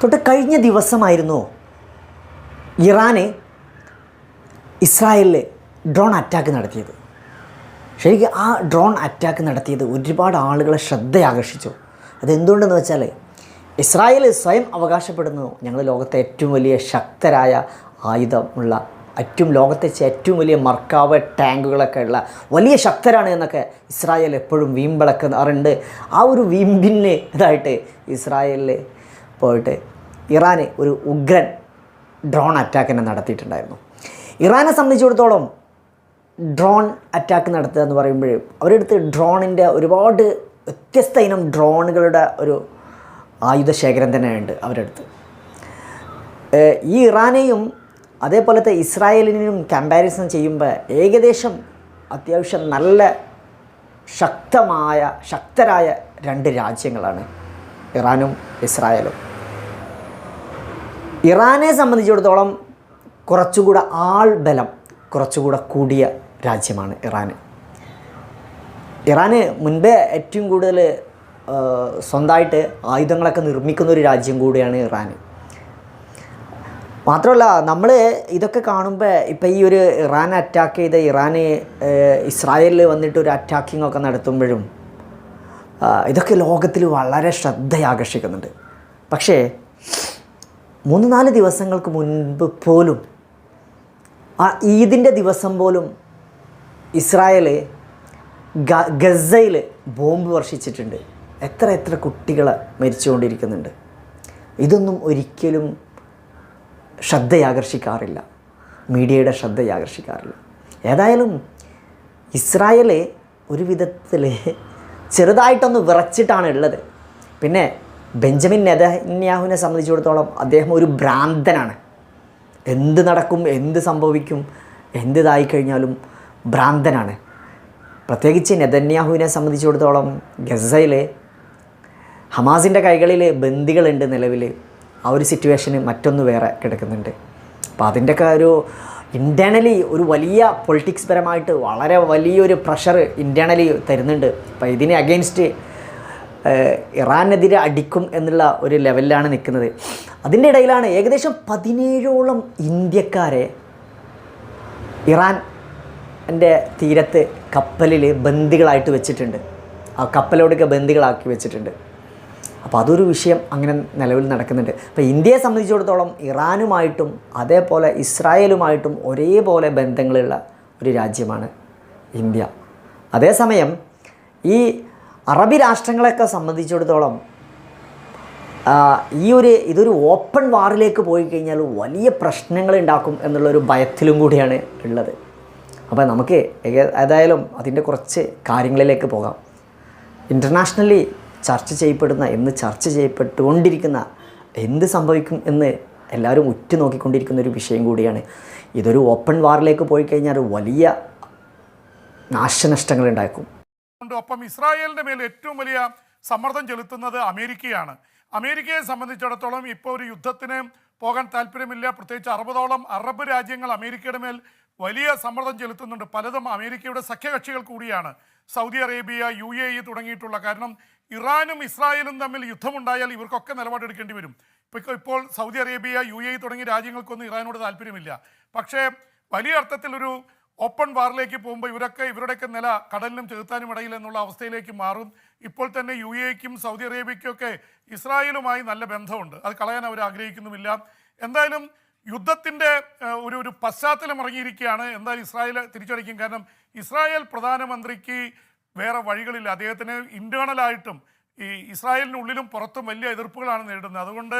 തൊട്ട് കഴിഞ്ഞ ദിവസമായിരുന്നു ഇറാന് ഇസ്രായേലിൽ ഡ്രോൺ അറ്റാക്ക് നടത്തിയത്. ശരിക്കും ആ ഡ്രോൺ അറ്റാക്ക് നടത്തിയത് ഒരുപാട് ആളുകളെ ശ്രദ്ധയാകർഷിച്ചു. അതെന്തുകൊണ്ടെന്ന് വെച്ചാൽ ഇസ്രായേൽ സ്വയം അവകാശപ്പെടുന്നു. ഞങ്ങൾ ലോകത്തെ ഏറ്റവും വലിയ ശക്തരായ ആയുധമുള്ള ഏറ്റവും ലോകത്തെ ഏറ്റവും വലിയ മർക്കാവ് ടാങ്കുകളൊക്കെ ഉള്ള വലിയ ശക്തരാണ് എന്നൊക്കെ ഇസ്രായേൽ എപ്പോഴും വീമ്പിളക്കാറുണ്ട് ആ ഒരു വീമ്പിന് ഇതായിട്ട് ഇസ്രായേലിൽ പോയിട്ട് ഇറാന് ഒരു ഉഗ്രൻ ഡ്രോൺ അറ്റാക്ക് തന്നെ നടത്തിയിട്ടുണ്ടായിരുന്നു. ഇറാനെ സംബന്ധിച്ചിടത്തോളം ഡ്രോൺ അറ്റാക്ക് നടത്തുക എന്ന് പറയുമ്പോൾ അവരെടുത്ത് ഡ്രോണിന്റെ ഒരുപാട് വ്യത്യസ്ത ഇനം ഡ്രോണുകളുടെ ഒരു ആയുധ ശേഖരം തന്നെയുണ്ട് അവരെടുത്ത്. ഈ ഇറാനെയും അതേപോലത്തെ ഇസ്രായേലിനെയും കമ്പാരിസൺ ചെയ്യുമ്പോൾ ഏകദേശം അത്യാവശ്യം നല്ല ശക്തമായ ശക്തരായ രണ്ട് രാജ്യങ്ങളാണ് ഇറാനും ഇസ്രായേലും. ഇറാനെ സംബന്ധിച്ചിടത്തോളം കുറച്ചുകൂടെ ആൾ ബലം കുറച്ചുകൂടെ കൂടിയ രാജ്യമാണ് ഇറാൻ ഇറാന് മുൻപേ ഏറ്റവും കൂടുതൽ സ്വന്തമായിട്ട് ആയുധങ്ങളൊക്കെ നിർമ്മിക്കുന്ന ഒരു രാജ്യം കൂടിയാണ് ഇറാൻ മാത്രമല്ല നമ്മൾ ഇതൊക്കെ കാണുമ്പോൾ ഇപ്പം ഈ ഒരു ഇറാൻ അറ്റാക്ക് ചെയ്ത ഇറാന് ഇസ്രായേലിൽ വന്നിട്ട് ഒരു അറ്റാക്കിംഗ് ഒക്കെ നടത്തുമ്പോഴും ഇതൊക്കെ ലോകത്തിൽ വളരെ ശ്രദ്ധയാകർഷിക്കുന്നുണ്ട്. പക്ഷേ മൂന്ന് നാല് ദിവസങ്ങൾക്ക് മുൻപ് പോലും ആ ഈദിന്റെ ദിവസം പോലും ഇസ്രായേൽ ഗസയിൽ ബോംബ് വർഷിച്ചിട്ടുണ്ട്. എത്ര എത്ര കുട്ടികൾ മരിച്ചുകൊണ്ടിരിക്കുന്നുണ്ട്. ഇതൊന്നും ഒരിക്കലും ശ്രദ്ധയാകർഷിക്കാറില്ല. മീഡിയയുടെ ശ്രദ്ധയാകർഷിക്കാറില്ല. ഏതായാലും ഇസ്രായേൽ ഒരു വിധത്തിൽ ചെറുതായിട്ടൊന്ന് വിറച്ചിട്ടാണ് ഉള്ളത്. പിന്നെ ബെഞ്ചമിൻ നെതന്യാഹുവിനെ സംബന്ധിച്ചിടത്തോളം അദ്ദേഹം ഒരു ഭ്രാന്തനാണ്. എന്ത് നടക്കും എന്ത് സംഭവിക്കും എന്തിതായി കഴിഞ്ഞാലും ഭ്രാന്തനാണ്. പ്രത്യേകിച്ച് നെതന്യാഹുവിനെ സംബന്ധിച്ചിടത്തോളം ഗസയിൽ ഹമാസിന്റെ കൈകളിൽ ബന്ദികളുണ്ട് നിലവിൽ ആ ഒരു സിറ്റുവേഷന് മറ്റൊന്ന് വേറെ കിടക്കുന്നുണ്ട്. അപ്പോൾ അതിന്റെയൊക്കെ ഒരു ഇന്റേണലി ഒരു വലിയ പൊളിറ്റിക്സ് പരമായിട്ട് വളരെ വലിയൊരു പ്രഷർ ഇന്റേണലി തരുന്നുണ്ട്. അപ്പോൾ ഇതിനെ അഗെയിൻസ്റ്റ് ഇറാനെതിരെ അടിക്കും എന്നുള്ള ഒരു ലെവലിലാണ് നിൽക്കുന്നത്. അതിന്റെ ഇടയിലാണ് ഏകദേശം പതിനേഴോളം ഇന്ത്യക്കാരെ ഇറാൻ എന്റെ തീരത്ത് കപ്പലിൽ ബന്ദികളായിട്ട് വെച്ചിട്ടുണ്ട്. ആ കപ്പലോടൊക്കെ ബന്ദികളാക്കി വെച്ചിട്ടുണ്ട്. അപ്പോൾ അതൊരു വിഷയം അങ്ങനെ നിലവിൽ നടക്കുന്നുണ്ട്. അപ്പോൾ ഇന്ത്യയെ സംബന്ധിച്ചിടത്തോളം ഇറാനുമായിട്ടും അതേപോലെ ഇസ്രായേലുമായിട്ടും ഒരേപോലെ ബന്ധങ്ങളുള്ള ഒരു രാജ്യമാണ് ഇന്ത്യ. അതേസമയം ഈ അറബി രാഷ്ട്രങ്ങളെയൊക്കെ സംബന്ധിച്ചിടത്തോളം ഈ ഒരു ഇതൊരു ഓപ്പൺ വാറിലേക്ക് പോയി കഴിഞ്ഞാൽ വലിയ പ്രശ്നങ്ങൾ ഉണ്ടാക്കും എന്നുള്ളൊരു ഭയത്തിലും കൂടിയാണ് ഉള്ളത്. അപ്പോൾ നമുക്ക് ഏതായാലും അതിന്റെ കുറച്ച് കാര്യങ്ങളിലേക്ക് പോകാം. ഇന്റർനാഷണലി ചർച്ച ചെയ്യപ്പെടുന്ന എന്ന് ചർച്ച ചെയ്യപ്പെട്ടുകൊണ്ടിരിക്കുന്ന എന്ത് സംഭവിക്കും എന്ന് എല്ലാവരും ഉറ്റുനോക്കിക്കൊണ്ടിരിക്കുന്ന ഒരു വിഷയം കൂടിയാണ്. ഇതൊരു ഓപ്പൺ വാറിലേക്ക് പോയി കഴിഞ്ഞാൽ വലിയ നാശനഷ്ടങ്ങൾ ഉണ്ട് ഒപ്പം ഇസ്രായേലിന്റെ മേൽ ഏറ്റവും വലിയ സമ്മർദ്ദം ചെലുത്തുന്നത് അമേരിക്കയാണ്. അമേരിക്കയെ സംബന്ധിച്ചിടത്തോളം ഇപ്പോൾ ഒരു യുദ്ധത്തിന് പോകാൻ താല്പര്യമില്ല. പ്രത്യേകിച്ച് അറുപതോളം അറബ് രാജ്യങ്ങൾ അമേരിക്കയുടെ മേൽ വലിയ സമ്മർദ്ദം ചെലുത്തുന്നുണ്ട്. പലതും അമേരിക്കയുടെ സഖ്യകക്ഷികൾ കൂടിയാണ്. Saudi Arabia U A E തുടങ്ങിയിട്ടുള്ള കാരണം ഇറാനും ഇസ്രായേലും തമ്മിൽ യുദ്ധമുണ്ടായാൽ ഇവർക്കൊക്കെ നിലപാടെടുക്കേണ്ടി വരും. ഇപ്പോൾ ഇപ്പോൾ Saudi Arabia U A E തുടങ്ങിയ രാജ്യങ്ങൾക്കൊന്നും ഇറാനോട് താല്പര്യമില്ല. പക്ഷേ വലിയ അർത്ഥത്തിലൊരു ഓപ്പൺ വാറിലേക്ക് പോകുമ്പോൾ ഇവരൊക്കെ ഇവരുടെയൊക്കെ നില കടലിനും ചെറുത്താനും ഇടയിൽ എന്നുള്ള അവസ്ഥയിലേക്ക് മാറും. ഇപ്പോൾ തന്നെ യു എക്കും സൗദി അറേബ്യയ്ക്കും ഒക്കെ ഇസ്രായേലുമായി നല്ല ബന്ധമുണ്ട്. അത് കളയാൻ അവർ ആഗ്രഹിക്കുന്നുമില്ല. എന്തായാലും യുദ്ധത്തിന്റെ ഒരു ഒരു പശ്ചാത്തലം ഇറങ്ങിയിരിക്കുകയാണ്. എന്തായാലും ഇസ്രായേൽ തിരിച്ചടിക്കും. കാരണം ഇസ്രായേൽ പ്രധാനമന്ത്രിക്ക് വേറെ വഴികളില്ല. അദ്ദേഹത്തിന് ഇന്റേണലായിട്ടും ഈ ഇസ്രായേലിനുള്ളിലും പുറത്തും വലിയ എതിർപ്പുകളാണ് നേരിടുന്നത്. അതുകൊണ്ട്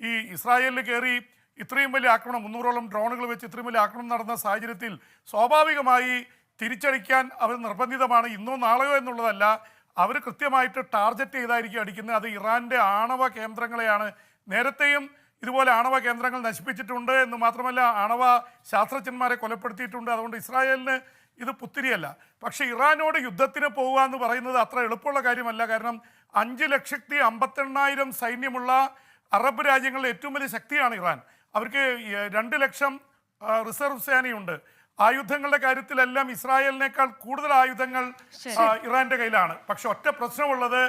ഈ ഇസ്രായേലിൽ കയറി ഇത്രയും വലിയ ആക്രമണം മുന്നൂറോളം ഡ്രോണുകൾ വെച്ച് ഇത്രയും വലിയ ആക്രമണം നടന്ന സാഹചര്യത്തിൽ സ്വാഭാവികമായി തിരിച്ചടിക്കാൻ അവർ നിർബന്ധിതമാണ്. ഇന്നോ നാളെയോ എന്നുള്ളതല്ല അവർ കൃത്യമായിട്ട് ടാർഗറ്റ് ചെയ്തായിരിക്കും അടിക്കുന്നത്. അത് ഇറാന്റെ ആണവ കേന്ദ്രങ്ങളെയാണ് നേരത്തെയും ഇതുപോലെ ആണവ കേന്ദ്രങ്ങൾ നശിപ്പിച്ചിട്ടുണ്ട് എന്ന് മാത്രമല്ല ആണവ ശാസ്ത്രജ്ഞന്മാരെ കൊലപ്പെടുത്തിയിട്ടുണ്ട്. അതുകൊണ്ട് ഇസ്രായേലിന് ഇത് പുത്തിരിയല്ല. പക്ഷെ ഇറാനോട് യുദ്ധത്തിന് പോവുക എന്ന് പറയുന്നത് അത്ര എളുപ്പമുള്ള കാര്യമല്ല. കാരണം അഞ്ച് ലക്ഷത്തി അമ്പത്തെണ്ണായിരം സൈന്യമുള്ള അറബ് രാജ്യങ്ങളിലെ ഏറ്റവും വലിയ ശക്തിയാണ് ഇറാൻ. അവർക്ക് രണ്ട് ലക്ഷം റിസർവ് സേനയുണ്ട്. ആയുധങ്ങളുടെ കാര്യത്തിലെല്ലാം ഇസ്രായേലിനേക്കാൾ കൂടുതൽ ആയുധങ്ങൾ ഇറാന്റെ കയ്യിലാണ്. പക്ഷെ ഒറ്റ പ്രശ്നമുള്ളത്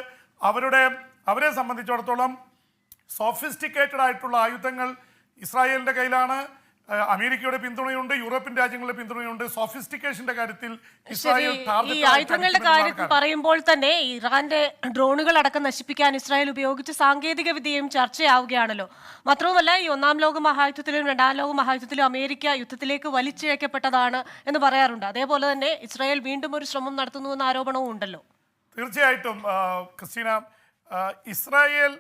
അവരുടെ അവരെ സംബന്ധിച്ചിടത്തോളം സോഫിസ്റ്റിക്കേറ്റഡ് ആയിട്ടുള്ള ആയുധങ്ങൾ ഇസ്രായേലിന്റെ കയ്യിലാണ്. അമേരിക്കയുടെ പിന്തുണയുണ്ട് യൂറോപ്യൻ രാജ്യങ്ങളുടെ പിന്തുണയുണ്ട്. സോഫിസ്റ്റിക്കേഷന്റെ കാര്യത്തിൽ ഇസ്രായേൽ ഈ ആയുധങ്ങളുടെ കാര്യത്തിൽ പറയുമ്പോൾ തന്നെ ഇറാന്റെ ഡ്രോണുകൾ അടക്കം നശിപ്പിക്കാൻ ഇസ്രായേൽ ഉപയോഗിച്ച സാങ്കേതിക വിദ്യയും ചർച്ചയാവുകയാണല്ലോ. മാത്രവുമല്ല ഈ ഒന്നാം ലോക മഹായുദ്ധത്തിലും രണ്ടാം ലോക മഹായുദ്ധത്തിലും അമേരിക്ക യുദ്ധത്തിലേക്ക് വലിച്ചിഴക്കപ്പെട്ടതാണ് എന്ന് പറയാറുണ്ട്. അതേപോലെ തന്നെ ഇസ്രായേൽ വീണ്ടും ഒരു ശ്രമം നടത്തുന്നു എന്ന ആരോപണവും ഉണ്ടല്ലോ. തീർച്ചയായിട്ടും ക്രിസ്റ്റീന ഇസ്രായേൽ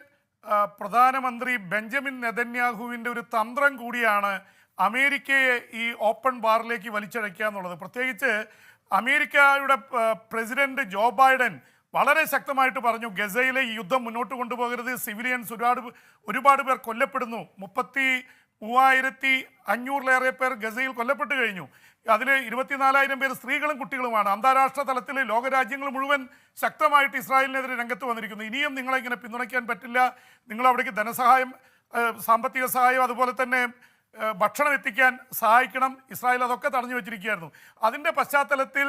പ്രധാനമന്ത്രി ബെഞ്ചമിൻ നെതന്യാഹുവിന്റെ ഒരു തന്ത്രം കൂടിയാണ് അമേരിക്കയെ ഈ ഓപ്പൺ ബാറിലേക്ക് വലിച്ചഴയ്ക്കുക എന്നുള്ളത്. പ്രത്യേകിച്ച് അമേരിക്കയുടെ പ്രസിഡന്റ് ജോ ബൈഡൻ വളരെ ശക്തമായിട്ട് പറഞ്ഞു ഗസയിലെ ഈ യുദ്ധം മുന്നോട്ട് കൊണ്ടുപോകരുത് സിവിലിയൻസ് ഒരുപാട് ഒരുപാട് പേർ കൊല്ലപ്പെടുന്നു. മുപ്പത്തി മൂവായിരത്തി അഞ്ഞൂറിലേറെ പേർ ഗസയിൽ കൊല്ലപ്പെട്ട് കഴിഞ്ഞു. അതിൽ ഇരുപത്തിനാലായിരം പേർ സ്ത്രീകളും കുട്ടികളുമാണ്. അന്താരാഷ്ട്ര തലത്തിൽ ലോകരാജ്യങ്ങൾ മുഴുവൻ ശക്തമായിട്ട് ഇസ്രായേലിനെതിരെ രംഗത്ത് വന്നിരിക്കുന്നു. ഇനിയും നിങ്ങളെ ഇങ്ങനെ പിന്തുണയ്ക്കാൻ പറ്റില്ല. നിങ്ങൾ അവിടേക്ക് ധനസഹായം സാമ്പത്തിക സഹായം അതുപോലെ തന്നെ ഭക്ഷണം എത്തിക്കാൻ സഹായിക്കണം. ഇസ്രായേൽ അതൊക്കെ തടഞ്ഞു വെച്ചിരിക്കുകയായിരുന്നു. അതിന്റെ പശ്ചാത്തലത്തിൽ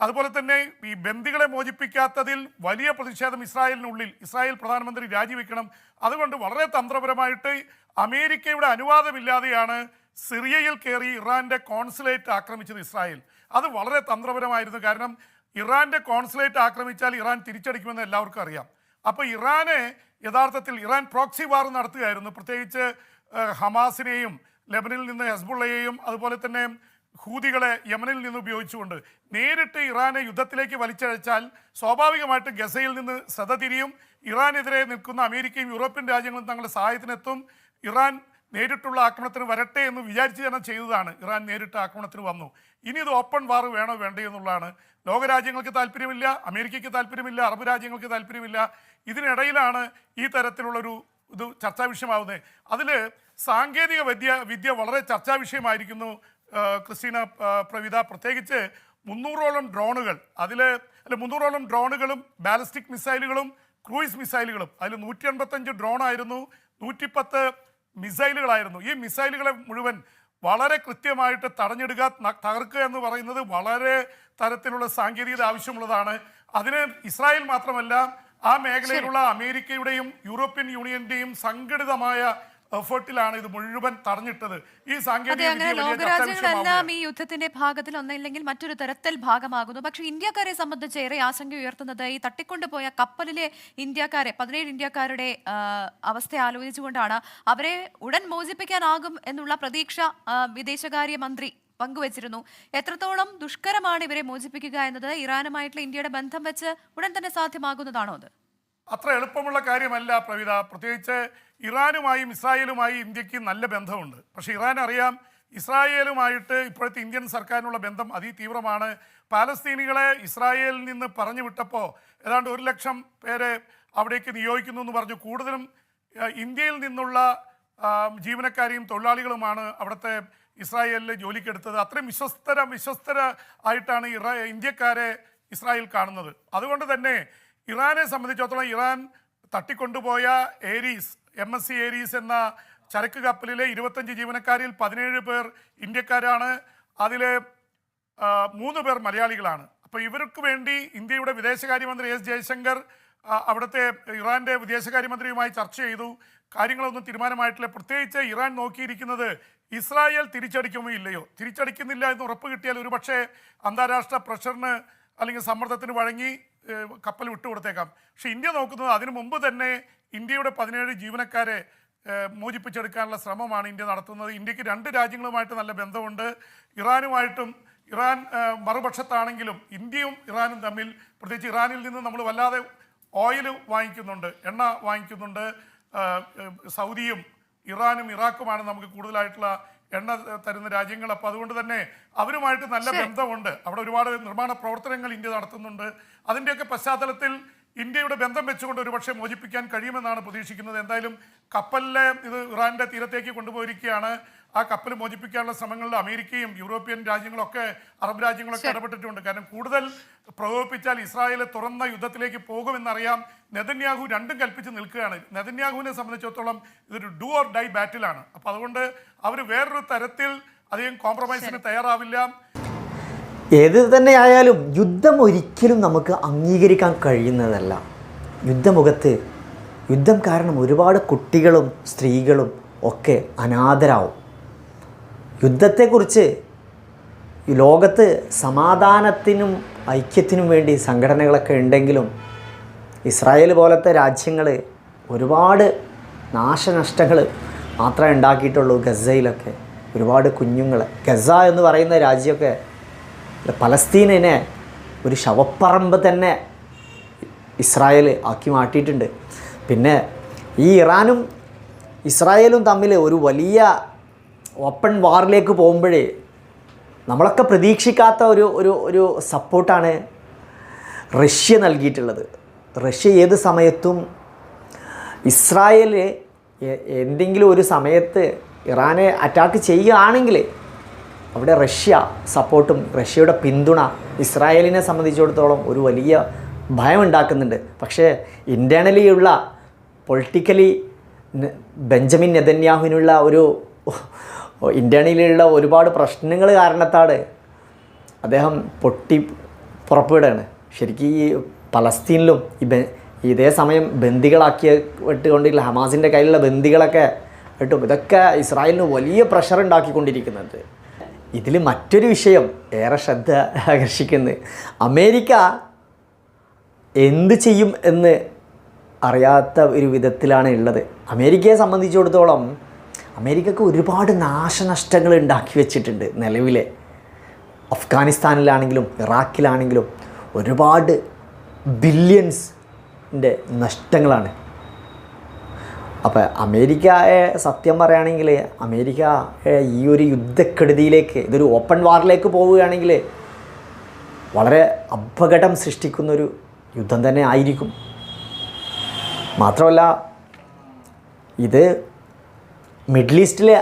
അതുപോലെ തന്നെ ഈ ബന്ദികളെ മോചിപ്പിക്കാത്തതിൽ വലിയ പ്രതിഷേധം ഇസ്രായേലിനുള്ളിൽ ഇസ്രായേൽ പ്രധാനമന്ത്രി രാജിവെക്കണം. അതുകൊണ്ട് വളരെ തന്ത്രപരമായിട്ട് അമേരിക്കയുടെ അനുവാദമില്ലാതെയാണ് സിറിയയിൽ കയറി ഇറാന്റെ കോൺസുലേറ്റ് ആക്രമിച്ചത് ഇസ്രായേൽ. അത് വളരെ തന്ത്രപരമായിരുന്നു. കാരണം ഇറാന്റെ കോൺസുലേറ്റ് ആക്രമിച്ചാൽ ഇറാൻ തിരിച്ചടിക്കുമെന്ന് എല്ലാവർക്കും അറിയാം. അപ്പോൾ ഇറാനെ യഥാർത്ഥത്തിൽ ഇറാൻ പ്രോക്സി വാർ നടത്തുകയായിരുന്നു. പ്രത്യേകിച്ച് ഹമാസിനെയും ലെബനിൽ നിന്ന് ഹെസ്ബുള്ളയെയും അതുപോലെ തന്നെ ഹൂതികളെ യമനിൽ നിന്ന് ഉപയോഗിച്ചുകൊണ്ട് നേരിട്ട് ഇറാനെ യുദ്ധത്തിലേക്ക് വലിച്ചഴച്ചാൽ സ്വാഭാവികമായിട്ട് ഗസയിൽ നിന്ന് ശ്രദ്ധ തിരിയും. ഇറാനെതിരെ നിൽക്കുന്ന അമേരിക്കയും യൂറോപ്യൻ രാജ്യങ്ങളും തങ്ങളുടെ സഹായത്തിനെത്തും. ഇറാൻ നേരിട്ടുള്ള ആക്രമണത്തിന് വരട്ടെ എന്ന് വിചാരിച്ച് തന്നെ ചെയ്തതാണ്. ഇറാൻ നേരിട്ട് ആക്രമണത്തിന് വന്നു. ഇനി ഇത് ഓപ്പൺ വാർ വേണോ വേണ്ടേ എന്നുള്ളതാണ്. ലോകരാജ്യങ്ങൾക്ക് താല്പര്യമില്ല അമേരിക്കയ്ക്ക് താല്പര്യമില്ല അറബ് രാജ്യങ്ങൾക്ക് താല്പര്യമില്ല. ഇതിനിടയിലാണ് ഈ തരത്തിലുള്ളൊരു ഇത് ചർച്ചാ വിഷയമാവുന്നത് അതിൽ സാങ്കേതിക വിദ്യ വിദ്യ വളരെ ചർച്ചാ വിഷയമായിരിക്കുന്നു ക്രിസ്റ്റീന പ്രവിത. പ്രത്യേകിച്ച് മുന്നൂറോളം ഡ്രോണുകൾ. അതിൽ അല്ല മുന്നൂറോളം ഡ്രോണുകളും ബാലിസ്റ്റിക് മിസൈലുകളും ക്രൂയിസ് മിസൈലുകളും. അതിൽ നൂറ്റി എൺപത്തഞ്ച് ഡ്രോണായിരുന്നു. നൂറ്റിപ്പത്ത് മിസൈലുകളായിരുന്നു. ഈ മിസൈലുകളെ മുഴുവൻ വളരെ കൃത്യമായിട്ട് തടഞ്ഞിടുക തകർക്കുക എന്ന് പറയുന്നത് വളരെ തരത്തിലുള്ള സാങ്കേതികത ആവശ്യമുള്ളതാണ്. അതിന് ഇസ്രായേൽ മാത്രമല്ല ആ മേഖലയിലുള്ള അമേരിക്കയുടെയും യൂറോപ്യൻ യൂണിയന്റെയും സംഘടിതമായ എഫേർട്ടിലാണ് ഇത് മുഴുവൻ തടഞ്ഞിട്ടത്. ഈ സാങ്കേതിക ലോകരാജ്യങ്ങളെല്ലാം ഈ യുദ്ധത്തിന്റെ ഭാഗത്തിൽ ഒന്നില്ലെങ്കിൽ മറ്റൊരു തരത്തിൽ ഭാഗമാകുന്നു. പക്ഷെ ഇന്ത്യക്കാരെ സംബന്ധിച്ച് ഏറെ ആശങ്ക ഉയർത്തുന്നത് ഈ തട്ടിക്കൊണ്ടുപോയ കപ്പലിലെ ഇന്ത്യക്കാരെ പതിനേഴ് ഇന്ത്യക്കാരുടെ അവസ്ഥ ആലോചിച്ചുകൊണ്ടാണ്. അവരെ ഉടൻ മോചിപ്പിക്കാനാകും എന്നുള്ള പ്രതീക്ഷ വിദേശകാര്യ മന്ത്രി പങ്കുവച്ചിരുന്നു. എത്രത്തോളം ദുഷ്കരമാണ് ഇവരെ മോചിപ്പിക്കുക എന്നത് ഇറാനുമായിട്ടുള്ള ഇന്ത്യയുടെ ബന്ധം വെച്ച് ഉടൻ തന്നെ സാധ്യമാകുന്നതാണോ അത്? അത്ര എളുപ്പമുള്ള കാര്യമല്ല പ്രവിത. പ്രത്യേകിച്ച് ഇറാനുമായും ഇസ്രായേലുമായി ഇന്ത്യയ്ക്ക് നല്ല ബന്ധമുണ്ട്. പക്ഷേ ഇറാൻ അറിയാം ഇസ്രായേലുമായിട്ട് ഇപ്പോഴത്തെ ഇന്ത്യൻ സർക്കാരിനുള്ള ബന്ധം അതിതീവ്രമാണ്. പാലസ്തീനികളെ ഇസ്രായേലിൽ നിന്ന് പറഞ്ഞു വിട്ടപ്പോൾ ഏതാണ്ട് ഒരു ലക്ഷം പേരെ അവിടേക്ക് നിയോഗിക്കുന്നു എന്ന് പറഞ്ഞു. കൂടുതലും ഇന്ത്യയിൽ നിന്നുള്ള ജീവനക്കാരെയും തൊഴിലാളികളുമാണ് അവിടുത്തെ ഇസ്രായേലിൽ ജോലിക്കെടുത്തത്. അത്രയും വിശ്വസ്തര വിശ്വസ്തര ആയിട്ടാണ് ഇറ ഇന്ത്യക്കാരെ ഇസ്രായേൽ കാണുന്നത്. അതുകൊണ്ട് തന്നെ ഇറാനെ സംബന്ധിച്ചിടത്തോളം ഇറാൻ തട്ടിക്കൊണ്ടുപോയ Aries M S C Aries എന്ന ചരക്ക് കപ്പലിലെ ഇരുപത്തഞ്ച് ജീവനക്കാരിൽ പതിനേഴ് പേർ ഇന്ത്യക്കാരാണ്. അതിൽ മൂന്ന് പേർ മലയാളികളാണ്. അപ്പോൾ ഇവർക്ക് വേണ്ടി ഇന്ത്യയുടെ വിദേശകാര്യമന്ത്രി എസ് ജയശങ്കർ അവിടുത്തെ ഇറാന്റെ വിദേശകാര്യമന്ത്രിയുമായി ചർച്ച ചെയ്തു. കാര്യങ്ങളൊന്നും തീരുമാനമായിട്ടില്ല. പ്രത്യേകിച്ച് ഇറാൻ നോക്കിയിരിക്കുന്നത് ഇസ്രായേൽ തിരിച്ചടിക്കുമോ ഇല്ലയോ? തിരിച്ചടിക്കുന്നില്ല എന്ന് ഉറപ്പ് കിട്ടിയാൽ ഒരുപക്ഷെ അന്താരാഷ്ട്ര പ്രഷറിന് അല്ലെങ്കിൽ സമ്മർദ്ദത്തിന് വഴങ്ങി കപ്പൽ വിട്ടുകൊടുത്തേക്കാം പക്ഷെ ഇന്ത്യ നോക്കുന്നത് അതിനു മുമ്പ് തന്നെ ഇന്ത്യയുടെ പതിനേഴ് ജീവനക്കാരെ മോചിപ്പിച്ചെടുക്കാനുള്ള ശ്രമമാണ് ഇന്ത്യ നടത്തുന്നത്. ഇന്ത്യയ്ക്ക് രണ്ട് രാജ്യങ്ങളുമായിട്ട് നല്ല ബന്ധമുണ്ട്. ഇറാനുമായിട്ടും ഇറാൻ മറുപക്ഷത്താണെങ്കിലും ഇന്ത്യയും ഇറാനും തമ്മിൽ പ്രത്യേകിച്ച് ഇറാനിൽ നിന്ന് നമ്മൾ വല്ലാതെ ഓയിൽ വാങ്ങിക്കുന്നുണ്ട് എണ്ണ വാങ്ങിക്കുന്നുണ്ട് സൗദിയും ഇറാനും ഇറാഖുമാണ് നമുക്ക് കൂടുതലായിട്ടുള്ള എണ്ണ തരുന്ന രാജ്യങ്ങൾ. അപ്പോൾ അതുകൊണ്ട് തന്നെ അവരുമായിട്ട് നല്ല ബന്ധമുണ്ട്. അവിടെ ഒരുപാട് നിർമ്മാണ പ്രവർത്തനങ്ങൾ ഇന്ത്യ നടത്തുന്നുണ്ട്. അതിന്റെയൊക്കെ പശ്ചാത്തലത്തിൽ ഇന്ത്യയുടെ ബന്ധം വെച്ചുകൊണ്ട് ഒരുപക്ഷെ മോചിപ്പിക്കാൻ കഴിയുമെന്നാണ് പ്രതീക്ഷിക്കുന്നത്. എന്തായാലും കപ്പലിലെ ഇത് ഇറാന്റെ തീരത്തേക്ക് കൊണ്ടുപോയിരിക്കുകയാണ്. ആ കപ്പൽ മോചിപ്പിക്കാനുള്ള ശ്രമങ്ങളിൽ അമേരിക്കയും യൂറോപ്യൻ രാജ്യങ്ങളൊക്കെ അറബ് രാജ്യങ്ങളൊക്കെ ഇടപെട്ടിട്ടുണ്ട്. കാരണം കൂടുതൽ പ്രകോപിപ്പിച്ചാൽ ഇസ്രായേൽ തുറന്ന യുദ്ധത്തിലേക്ക് പോകുമെന്നറിയാം. നെതന്യാഹു രണ്ടും കൽപ്പിച്ച് നിൽക്കുകയാണ്. നെതന്യാഹുവിനെ സംബന്ധിച്ചിടത്തോളം ഇതൊരു ഡു ഓർ ഡൈ ബാറ്റിലാണ്. അപ്പോൾ അതുകൊണ്ട് അവർ വേറൊരു തരത്തിൽ അധികം കോംപ്രമൈസിന് തയ്യാറാവില്ല. ഏത് തന്നെ ആയാലും യുദ്ധം ഒരിക്കലും നമുക്ക് അംഗീകരിക്കാൻ കഴിയുന്നതല്ല. യുദ്ധമുഖത്ത് യുദ്ധം കാരണം ഒരുപാട് കുട്ടികളും സ്ത്രീകളും ഒക്കെ അനാഥരാവും. യുദ്ധത്തെക്കുറിച്ച് ലോകത്ത് സമാധാനത്തിനും ഐക്യത്തിനും വേണ്ടി സംഘടനകളൊക്കെ ഉണ്ടെങ്കിലും ഇസ്രായേൽ പോലത്തെ രാജ്യങ്ങൾ ഒരുപാട് നാശനഷ്ടങ്ങൾ മാത്രമേ ഉണ്ടാക്കിയിട്ടുള്ളൂ ഗസയിലൊക്കെ. ഒരുപാട് കുഞ്ഞുങ്ങൾ ഗസ എന്ന് പറയുന്ന രാജ്യമൊക്കെ പലസ്തീനിനെ ഒരു ശവപ്പറമ്പ് തന്നെ ഇസ്രായേൽ ആക്കി മാറ്റിയിട്ടുണ്ട്. പിന്നെ ഈ ഇറാനും ഇസ്രായേലും തമ്മിൽ ഒരു വലിയ ഓപ്പൺ വാറിലേക്ക് പോകുമ്പോഴേ നമ്മളൊക്കെ പ്രതീക്ഷിക്കാത്ത ഒരു ഒരു ഒരു സപ്പോർട്ടാണ് റഷ്യ നൽകിയിട്ടുള്ളത്. റഷ്യ ഏത് സമയത്തും ഇസ്രായേൽ എന്തെങ്കിലും ഒരു സമയത്ത് ഇറാനെ അറ്റാക്ക് ചെയ്യുകയാണെങ്കിൽ അവിടെ റഷ്യ സപ്പോർട്ടും റഷ്യയുടെ പിന്തുണ ഇസ്രായേലിനെ സംബന്ധിച്ചിടത്തോളം ഒരു വലിയ ഭയം ഉണ്ടാക്കുന്നുണ്ട് പക്ഷേ ഇന്റേണലി ഉള്ള പൊളിറ്റിക്കലി ബെഞ്ചമിൻ നെതന്യാഹുവിനുള്ള ഒരു ഇന്റേർണലിയുള്ള ഒരുപാട് പ്രശ്നങ്ങൾ കാരണത്താണ് അദ്ദേഹം പൊട്ടി പുറപ്പെടുകയാണ്. ശരിക്കും ഈ പലസ്തീനിലും ഈ ഇതേ സമയം ബന്ദികളാക്കിയ വിട്ടുകൊണ്ടില്ല ഹമാസിന്റെ കയ്യിലുള്ള ബന്ദികളൊക്കെ കിട്ടും ഇതൊക്കെ ഇസ്രായേലിന് വലിയ പ്രഷർ ഉണ്ടാക്കിക്കൊണ്ടിരിക്കുന്നുണ്ട്. ഇതിൽ മറ്റൊരു വിഷയം ഏറെ ശ്രദ്ധ ആകർഷിക്കുന്നത്. അമേരിക്ക എന്ത് ചെയ്യും എന്ന് അറിയാത്ത ഒരു വിധത്തിലാണ് ഉള്ളത്. അമേരിക്കയെ സംബന്ധിച്ചിടത്തോളം അമേരിക്കക്ക് ഒരുപാട് നാശനഷ്ടങ്ങൾ ഉണ്ടാക്കി വെച്ചിട്ടുണ്ട് നിലവിലെ. അഫ്ഗാനിസ്ഥാനിലാണെങ്കിലും ഇറാഖിലാണെങ്കിലും ഒരുപാട് ബില്യൺസിന്റെ നഷ്ടങ്ങളാണ്. അപ്പോൾ അമേരിക്കയെ സത്യം പറയുകയാണെങ്കിൽ അമേരിക്ക ഈ ഒരു യുദ്ധക്കെടുതിയിലേക്ക് ഇതൊരു ഓപ്പൺ വാറിലേക്ക് പോവുകയാണെങ്കിൽ വളരെ അപകടം സൃഷ്ടിക്കുന്നൊരു യുദ്ധം തന്നെ ആയിരിക്കും. മാത്രമല്ല ഇത് മിഡിൽ ഈസ്റ്റിലെ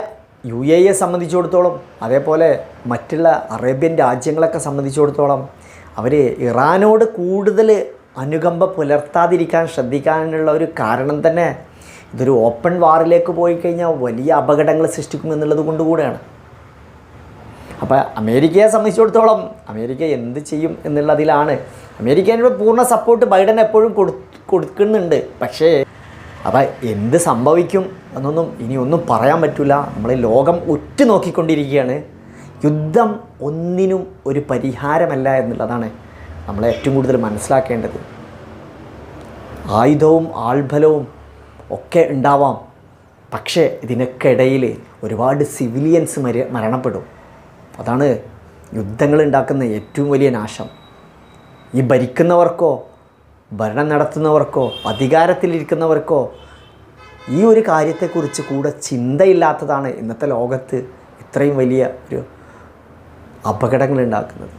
യു എ എ സംബന്ധിച്ചിടത്തോളം അതേപോലെ മറ്റുള്ള അറേബ്യൻ രാജ്യങ്ങളൊക്കെ സംബന്ധിച്ചിടത്തോളം അവർ ഇറാനോട് കൂടുതൽ അനുകമ്പ പുലർത്താതിരിക്കാൻ ശ്രദ്ധിക്കാനുള്ള ഒരു കാരണം തന്നെ ഇതൊരു ഓപ്പൺ വാറിലേക്ക് പോയി കഴിഞ്ഞാൽ വലിയ അപകടങ്ങൾ സൃഷ്ടിക്കും എന്നുള്ളത് കൊണ്ട് കൂടെയാണ്. അപ്പോൾ അമേരിക്കയെ സംബന്ധിച്ചിടത്തോളം അമേരിക്ക എന്ത് ചെയ്യും എന്നുള്ളതിലാണ്. അമേരിക്കയുടെ പൂർണ സപ്പോർട്ട് ബൈഡൻ എപ്പോഴും കൊടു കൊടുക്കുന്നുണ്ട്. പക്ഷേ അപ്പോൾ എന്ത് സംഭവിക്കും എന്നൊന്നും ഇനി ഒന്നും പറയാൻ പറ്റില്ല നമ്മൾ ലോകം ഉറ്റു നോക്കിക്കൊണ്ടിരിക്കുകയാണ്. യുദ്ധം ഒന്നിനും ഒരു പരിഹാരമല്ല എന്നുള്ളതാണ് നമ്മൾ ഏറ്റവും കൂടുതൽ മനസ്സിലാക്കേണ്ടത്. ആയുധവും ആൾബലവും ഒക്കെ ഉണ്ടാവാം. പക്ഷേ ഇതിനൊക്കെ ഇടയിൽ ഒരുപാട് സിവിലിയൻസ് മര മരണപ്പെടും. അതാണ് യുദ്ധങ്ങൾ ഉണ്ടാക്കുന്ന ഏറ്റവും വലിയ നാശം. ഈ ഭരിക്കുന്നവർക്കോ ഭരണം നടത്തുന്നവർക്കോ അധികാരത്തിലിരിക്കുന്നവർക്കോ ഈ ഒരു കാര്യത്തെക്കുറിച്ച് കൂടെ ചിന്തയില്ലാത്തതാണ് ഇന്നത്തെ ലോകത്ത് ഇത്രയും വലിയ ഒരു അപകടങ്ങൾ ഉണ്ടാക്കുന്നത്.